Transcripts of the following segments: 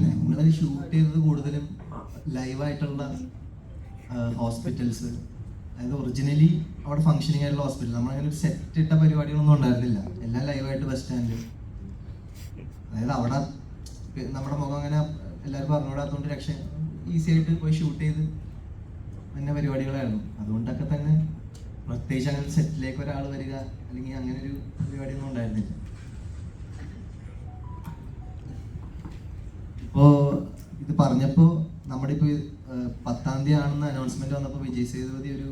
ഞങ്ങളത് ഷൂട്ട് ചെയ്തത് കൂടുതലും ലൈവായിട്ടുള്ള ഹോസ്പിറ്റൽസ് അതായത് ഒറിജിനലി അവിടെ ഫങ്ഷനിങ് ആയിട്ടുള്ള ഹോസ്പിറ്റൽ നമ്മളങ്ങനെ ഒരു സെറ്റ് ഇട്ട പരിപാടികളൊന്നും ഉണ്ടായിരുന്നില്ല. എല്ലാം ലൈവായിട്ട് ബസ് സ്റ്റാൻഡ് അതായത് അവിടെ നമ്മുടെ മുഖം അങ്ങനെ എല്ലാവർക്കും അറിഞ്ഞുകൂടാത്തതുകൊണ്ട് രക്ഷ ഈസി ആയിട്ട് പോയി ഷൂട്ട് ചെയ്ത് തന്നെ പരിപാടികളായിരുന്നു. അതുകൊണ്ടൊക്കെ തന്നെ പ്രത്യേകിച്ച് അങ്ങനെ സെറ്റിലേക്ക് ഒരാൾ വരിക അല്ലെങ്കിൽ അങ്ങനെ ഒരു പരിപാടിയൊന്നും ഉണ്ടായിരുന്നില്ല. ഇപ്പോ ഇത് പറഞ്ഞപ്പോ നമ്മുടെ ഇപ്പൊ പത്താം തീയതി ആണെന്ന് അനൗൺസ്മെന്റ് വന്നപ്പോ വിജയ് സേതുപതി ഒരു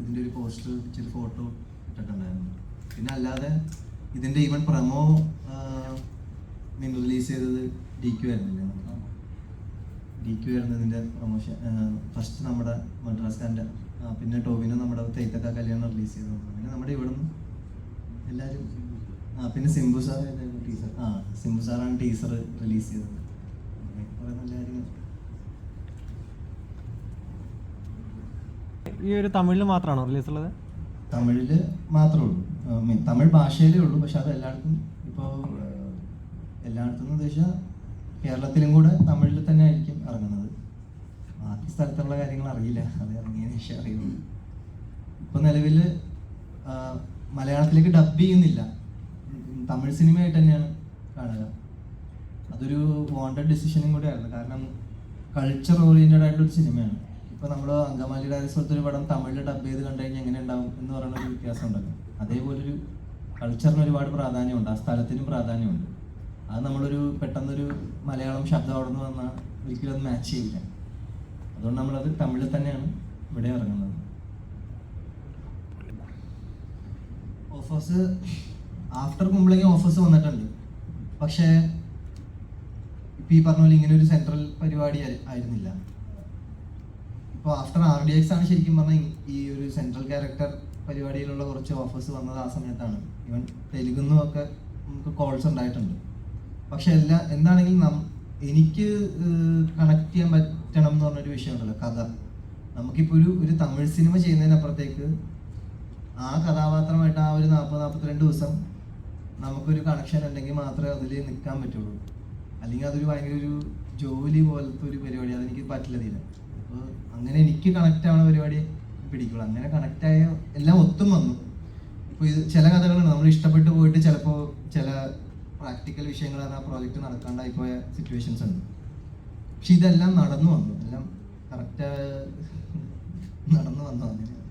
ഇതിന്റെ ഒരു പോസ്റ്റർ ചെറിയ ഫോട്ടോ ഇട്ടിട്ടുണ്ടായിരുന്നു. പിന്നെ അല്ലാതെ ഇതിന്റെ ഈവൻ പ്രമോ നിങ്ങൾ റിലീസ് ചെയ്തത് ഡി ക്യു ആയിരുന്നില്ലേ? ഡി ക്യു ആയിരുന്നു ഇതിന്റെ പ്രൊമോഷൻ ഫസ്റ്റ് നമ്മുടെ മദ്രാസ് മദ്രാസ്കാരന്റെ പിന്നെ ടോവിനോ നമ്മുടെ തൈത്തക്ക കല്യാണം റിലീസ് ചെയ്തു. പിന്നെ നമ്മുടെ ഇവിടുന്ന് എല്ലാവരും ആ പിന്നെ സിംബു സാർ ടീച്ചർ ആ സിംബു സാറാണ് ടീച്ചർ റിലീസ് ചെയ്തത്. അങ്ങനെ കുറേ നല്ല കാര്യങ്ങൾ. ഈ ഒരു തമിഴിൽ മാത്രമാണോ റിലീസ് ഉള്ളത്? തമിഴിൽ മാത്രമേ ഉള്ളൂ. തമിഴ് ഭാഷയിലേ ഉള്ളൂ. പക്ഷെ അത് എല്ലായിടത്തും ഇപ്പോൾ എല്ലായിടത്തും എന്ന് വെച്ചാൽ കേരളത്തിലും കൂടെ തമിഴിൽ തന്നെ ആയിരിക്കും ഇറങ്ങുന്നത്. ബാക്കി സ്ഥലത്തുള്ള കാര്യങ്ങൾ അറിയില്ല. അത് ഇറങ്ങിയതിന് ശേഷം അറിയുള്ളൂ. ഇപ്പൊ നിലവിൽ മലയാളത്തിലേക്ക് ഡബ് ചെയ്യുന്നില്ല. തമിഴ് സിനിമയായിട്ട് തന്നെയാണ് കാണുക. അതൊരു വോണ്ടഡ് ഡിസിഷനും കൂടെ ആയിരുന്നു കാരണം കൾച്ചർ ഓറിയന്റഡ് ആയിട്ടുള്ള ഒരു സിനിമയാണ്. ഇപ്പൊ നമ്മൾ അങ്കമാലി ഡയറക്ടർ ഒരു പടം തമിഴിൽ ഡബ് ചെയ്ത് കണ്ടു കഴിഞ്ഞാൽ എങ്ങനെ ഉണ്ടാവും എന്ന് പറയുന്ന ഒരു വ്യത്യാസം ഉണ്ടല്ലോ. അതേപോലൊരു കൾച്ചറിന് ഒരുപാട് പ്രാധാന്യമുണ്ട്. ആ സ്ഥലത്തിനും പ്രാധാന്യമുണ്ട്. അത് നമ്മളൊരു പെട്ടെന്നൊരു മലയാളം ശബ്ദം അവിടെ നിന്ന് വന്നാൽ ഒരിക്കലും അത് മാച്ച് ചെയ്യില്ല. അതുകൊണ്ട് നമ്മളത് തമിഴിൽ തന്നെയാണ് ഇവിടെ ഇറങ്ങുന്നത്. ഓഫേഴ്സ് ആഫ്റ്റർ കുമ്പളേക്ക് ഓഫേഴ്സ് വന്നിട്ടുണ്ട്. പക്ഷേ ഇപ്പൊ ഈ പറഞ്ഞ പോലെ ഇങ്ങനെ ഒരു സെൻട്രൽ പരിപാടി ആയി- ആയിരുന്നില്ല. ഇപ്പോൾ ആഫ്റ്റർ ആർ ഡി എക്സ് ആണ് ശരിക്കും പറഞ്ഞാൽ ഈ ഒരു സെൻട്രൽ ക്യാരക്ടർ പരിപാടിയിലുള്ള കുറച്ച് ഓഫേഴ്സ് വന്നത് ആ സമയത്താണ്. ഈവൻ തെലുഗുന്നും ഒക്കെ നമുക്ക് കോൾസ് ഉണ്ടായിട്ടുണ്ട്. പക്ഷെ എല്ലാ എന്താണെങ്കിലും എനിക്ക് കണക്ട് ചെയ്യാൻ പറ്റണം എന്ന് പറഞ്ഞൊരു വിഷയമുണ്ടല്ലോ കഥ. നമുക്കിപ്പോൾ ഒരു ഒരു തമിഴ് സിനിമ ചെയ്യുന്നതിനപ്പുറത്തേക്ക് ആ കഥാപാത്രമായിട്ട് ആ ഒരു നാൽപ്പത് നാൽപ്പത്തിരണ്ട് ദിവസം നമുക്കൊരു കണക്ഷൻ ഉണ്ടെങ്കിൽ മാത്രമേ അതിൽ നിൽക്കാൻ പറ്റുള്ളൂ. അല്ലെങ്കിൽ അതൊരു ഭയങ്കര ഒരു ജോലി പോലത്തെ ഒരു പരിപാടി അതെനിക്ക് പറ്റില്ല തീരെ. അപ്പോൾ അങ്ങനെ എനിക്ക് കണക്റ്റ് ആവുന്ന പരിപാടി പിടിക്കുള്ളൂ. അങ്ങനെ കണക്റ്റ് ആയ എല്ലാം ഒത്തും വന്നു. ഇപ്പോൾ ഇത് ചില കഥകളുണ്ട്. നമ്മൾ ഇഷ്ടപ്പെട്ട് പോയിട്ട് ചിലപ്പോൾ ചില പ്രാക്ടിക്കൽ വിഷയങ്ങളാണ് ആ പ്രോജക്റ്റ് നടക്കാണ്ടായി പോയ സിറ്റുവേഷൻസ് ഉണ്ട്. പക്ഷെ ഇതെല്ലാം നടന്നു വന്നു. എല്ലാം കറക്റ്റ് നടന്നു വന്നു അങ്ങനെ